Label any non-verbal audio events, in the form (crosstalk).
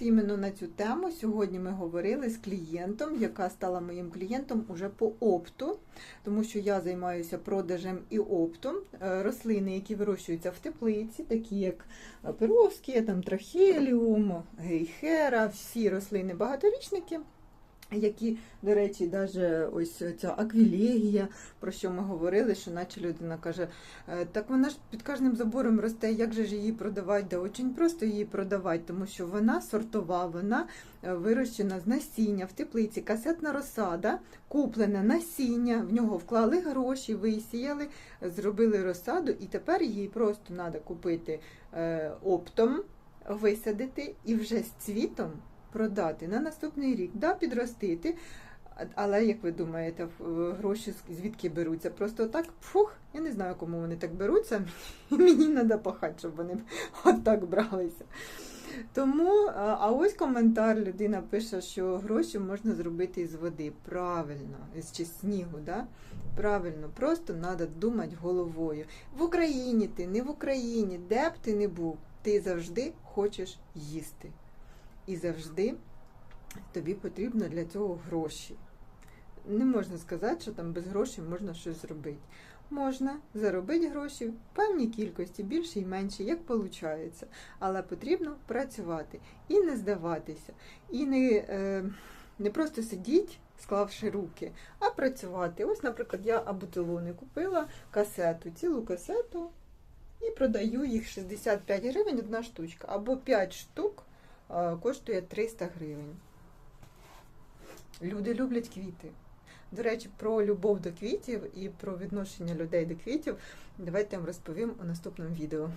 Іменно на цю тему сьогодні ми говорили з клієнтом, яка стала моїм клієнтом уже по опту, тому що я займаюся продажем і оптом. Е, Рослини, які вирощуються в теплиці, такі як перовські, там трахеліум, гейхера, всі рослини багаторічники. Які, до речі, навіть ось ця аквілегія, про що ми говорили, що наче людина каже, «Е, так вона ж під кожним забором росте, як же ж її продавати? Да очень просто її продавати, тому що вона сортова, вона е, вирощена з насіння в теплиці, касетна розсада, куплене насіння, в нього вклали гроші, висіяли, зробили розсаду, і тепер її просто треба купити е, оптом, висадити і вже з цвітом продати на наступний рік, да, підростити. Але як ви думаєте, гроші звідки беруться? Просто так, фух, я не знаю, кому вони так беруться. (laughs) Мені треба пахати, щоб вони (laughs) отак бралися. Тому, а ось коментар людина пише, що гроші можна зробити із води. Правильно, із чи снігу, да? Правильно, просто треба думати головою. В Україні ти, не в Україні, де б ти не був, ти завжди хочеш їсти. І завжди тобі потрібно для цього гроші. Не можна сказати, що там без грошей можна щось зробити. Можна заробити гроші в певній кількості, більше і менше, як виходить. Але потрібно працювати і не здаватися, і не, е, не просто сидіти, склавши руки, а працювати. Ось, наприклад, я абутилони купила касету, цілу касету, і продаю їх 65 гривень одна штучка, або 5 штук коштує 300 гривень. Люди люблять квіти. До речі, про любов до квітів і про відношення людей до квітів давайте я вам розповім у наступному відео.